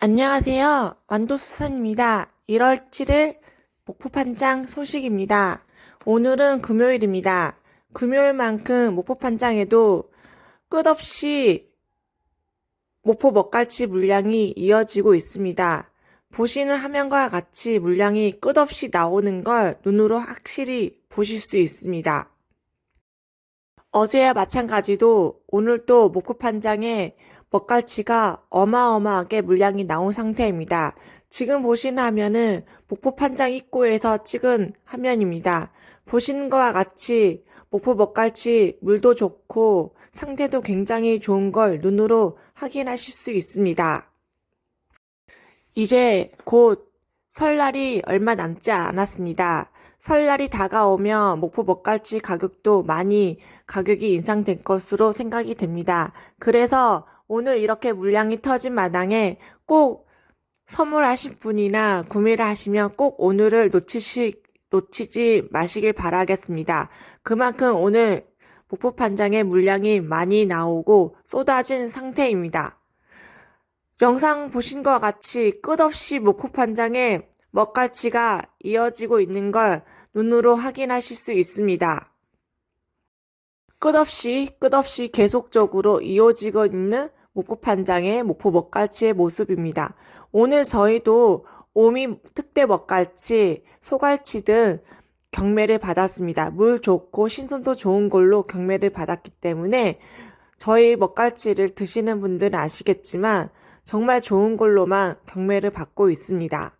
안녕하세요. 완도수산입니다. 1월 7일 목포판장 소식입니다. 오늘은 금요일입니다. 금요일만큼 목포판장에도 끝없이 목포 먹갈치 물량이 이어지고 있습니다. 보시는 화면과 같이 물량이 끝없이 나오는 걸 눈으로 확실히 보실 수 있습니다. 어제와 마찬가지로 오늘도 목포판장에 먹갈치가 어마어마하게 물량이 나온 상태입니다. 지금 보시는 화면은 목포 판장 입구에서 찍은 화면입니다. 보시는 것과 같이 목포 먹갈치 물도 좋고 상태도 굉장히 좋은 걸 눈으로 확인하실 수 있습니다. 이제 곧 설날이 얼마 남지 않았습니다. 설날이 다가오면 목포 먹갈치 가격도 많이 가격이 인상될 것으로 생각이 됩니다. 그래서 오늘 이렇게 물량이 터진 마당에 꼭 선물하실 분이나 구매를 하시면 꼭 오늘을 놓치시, 놓치지 마시길 바라겠습니다. 그만큼 오늘 목포 판장에 물량이 많이 나오고 쏟아진 상태입니다. 영상 보신 것과 같이 끝없이 목포 판장에 먹갈치가 이어지고 있는 걸 눈으로 확인하실 수 있습니다. 끝없이 끝없이 계속적으로 이어지고 있는 목포 판장의 목포 먹갈치의 모습입니다. 오늘 저희도 오미 특대 먹갈치, 소갈치 등 경매를 받았습니다. 물 좋고 신선도 좋은 걸로 경매를 받았기 때문에 저희 먹갈치를 드시는 분들은 아시겠지만 정말 좋은 걸로만 경매를 받고 있습니다.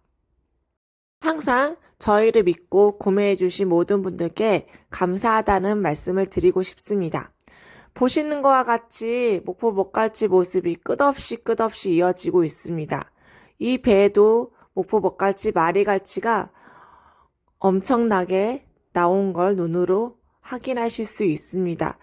항상 저희를 믿고 구매해주신 모든 분들께 감사하다는 말씀을 드리고 싶습니다. 보시는 것과 같이 목포 먹갈치 모습이 끝없이 끝없이 이어지고 있습니다. 이 배에도 목포 먹갈치 마리갈치가 엄청나게 나온 걸 눈으로 확인하실 수 있습니다.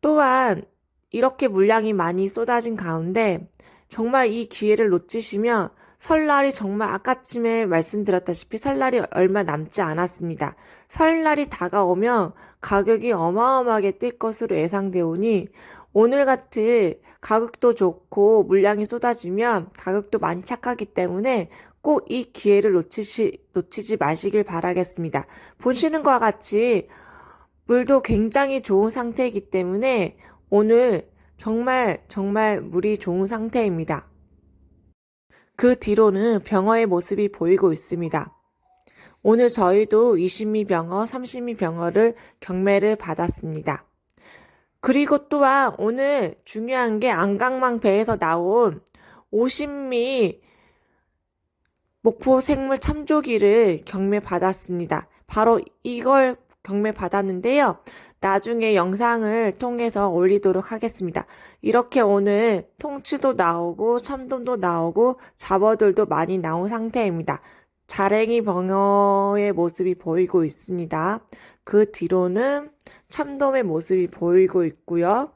또한 이렇게 물량이 많이 쏟아진 가운데 정말 이 기회를 놓치시면 설날이 정말 아까쯤에 말씀드렸다시피 설날이 얼마 남지 않았습니다. 설날이 다가오면 가격이 어마어마하게 뛸 것으로 예상되오니 오늘 같은 가격도 좋고 물량이 쏟아지면 가격도 많이 착하기 때문에 꼭 이 기회를 놓치시, 놓치지 마시길 바라겠습니다. 보시는 것과 같이 물도 굉장히 좋은 상태이기 때문에 오늘 정말 정말 물이 좋은 상태입니다. 그 뒤로는 병어의 모습이 보이고 있습니다. 오늘 저희도 20미 병어, 30미 병어를 경매를 받았습니다. 그리고 또한 오늘 중요한 게 안강망 배에서 나온 50미 목포 생물 참조기를 경매 받았습니다. 바로 이걸 경매 받았는데요. 나중에 영상을 통해서 올리도록 하겠습니다. 이렇게 오늘 통치도 나오고 참돔도 나오고 잡어들도 많이 나온 상태입니다. 자랭이 벙어의 모습이 보이고 있습니다. 그 뒤로는 참돔의 모습이 보이고 있고요.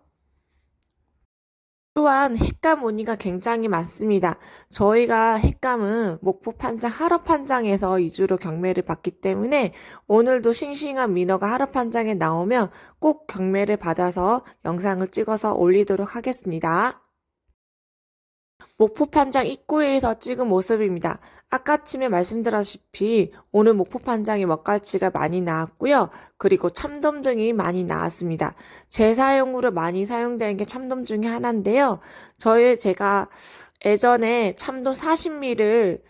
또한 횟감 문의가 굉장히 많습니다. 저희가 횟감은 목포 판장 하러 판장에서 위주로 경매를 받기 때문에 오늘도 싱싱한 민어가 하러 판장에 나오면 꼭 경매를 받아서 영상을 찍어서 올리도록 하겠습니다. 목포 판장 입구에서 찍은 모습입니다. 아까쯤에 말씀드렸다시피 오늘 목포 판장에 먹갈치가 많이 나왔고요. 그리고 참돔 등이 많이 나왔습니다. 재사용으로 많이 사용되는 게 참돔 중에 하나인데요. 저희 제가 예전에 참돔 40미를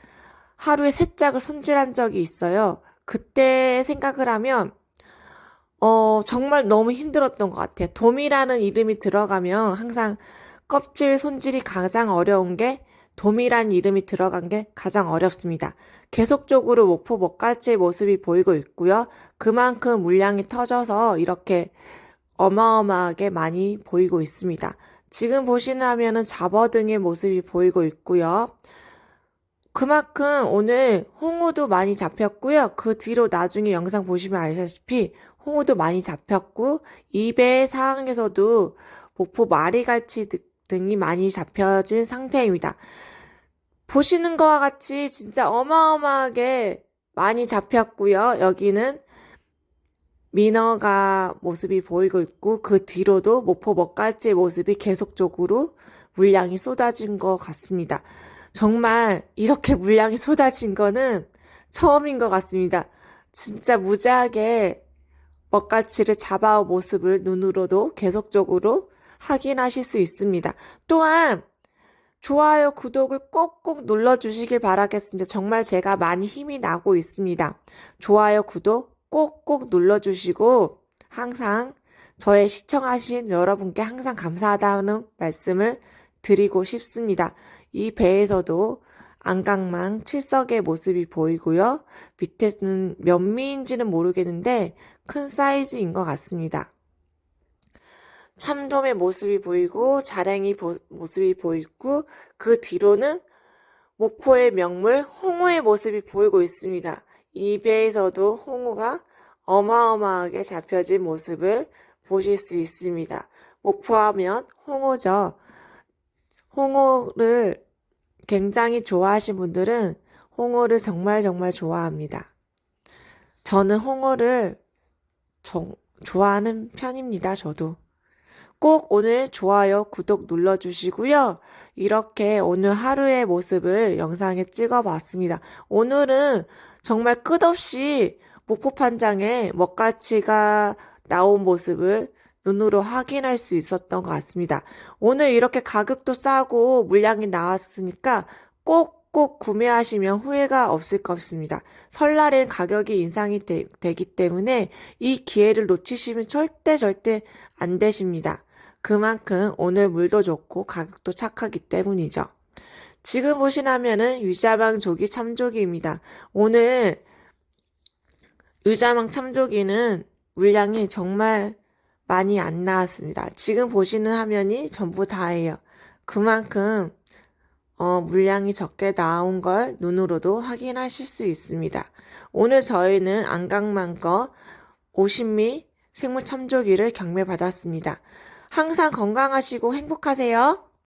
하루에 세 짝을 손질한 적이 있어요. 그때 생각을 하면 어, 정말 너무 힘들었던 것 같아요. 돔이라는 이름이 들어가면 항상 껍질 손질이 가장 어려운 게 돔이란 이름이 들어간 게 가장 어렵습니다. 계속적으로 목포 먹갈치의 모습이 보이고 있고요. 그만큼 물량이 터져서 이렇게 어마어마하게 많이 보이고 있습니다. 지금 보시는 화면은 잡어 등의 모습이 보이고 있고요. 그만큼 오늘 홍어도 많이 잡혔고요. 그 뒤로 나중에 영상 보시면 아시다시피 홍어도 많이 잡혔고 입의 상황에서도 목포 마리갈치 등이 많이 잡혀진 상태입니다. 보시는 것과 같이 진짜 어마어마하게 많이 잡혔고요. 여기는 민어가 모습이 보이고 있고 그 뒤로도 목포 먹갈치 모습이 계속적으로 물량이 쏟아진 것 같습니다. 정말 이렇게 물량이 쏟아진 거는 처음인 것 같습니다. 진짜 무지하게 먹가치를 잡아온 모습을 눈으로도 계속적으로 확인하실 수 있습니다. 또한 좋아요, 구독을 꼭꼭 눌러주시길 바라겠습니다. 정말 제가 많이 힘이 나고 있습니다. 좋아요, 구독 꼭꼭 눌러주시고 항상 저의 시청하신 여러분께 항상 감사하다는 말씀을 드리고 싶습니다. 이 배에서도 안강망 칠석의 모습이 보이고요. 밑에는 몇 미인지는 모르겠는데 큰 사이즈인 것 같습니다. 참돔의 모습이 보이고 자랭이 보- 모습이 보이고 그 뒤로는 목포의 명물 홍어의 모습이 보이고 있습니다. 이 배에서도 홍어가 어마어마하게 잡혀진 모습을 보실 수 있습니다. 목포하면 홍어죠. 홍어를 굉장히 좋아하신 분들은 홍어를 정말 정말 좋아합니다. 저는 홍어를 정- 좋아하는 편입니다. 저도. 꼭 오늘 좋아요, 구독 눌러주시고요. 이렇게 오늘 하루의 모습을 영상에 찍어 봤습니다. 오늘은 정말 끝없이 목포판장에 먹가치가 나온 모습을 눈으로 확인할 수 있었던 것 같습니다. 오늘 이렇게 가격도 싸고 물량이 나왔으니까 꼭 꼭 구매하시면 후회가 없을 것입니다. 설날엔 가격이 인상이 되, 기 때문에 이 기회를 놓치시면 절대 절대 안 되십니다. 그만큼 오늘 물도 좋고 가격도 착하기 때문이죠. 지금 보시나면은 유자망 조기 참조기입니다. 오늘 유자망 참조기는 물량이 정말 많이 안 나왔습니다. 지금 보시는 화면이 전부 다예요. 그만큼 어, 물량이 적게 나온 걸 눈으로도 확인하실 수 있습니다. 오늘 저희는 안강만거 50미 생물 참조기를 경매받았습니다. 항상 건강하시고 행복하세요.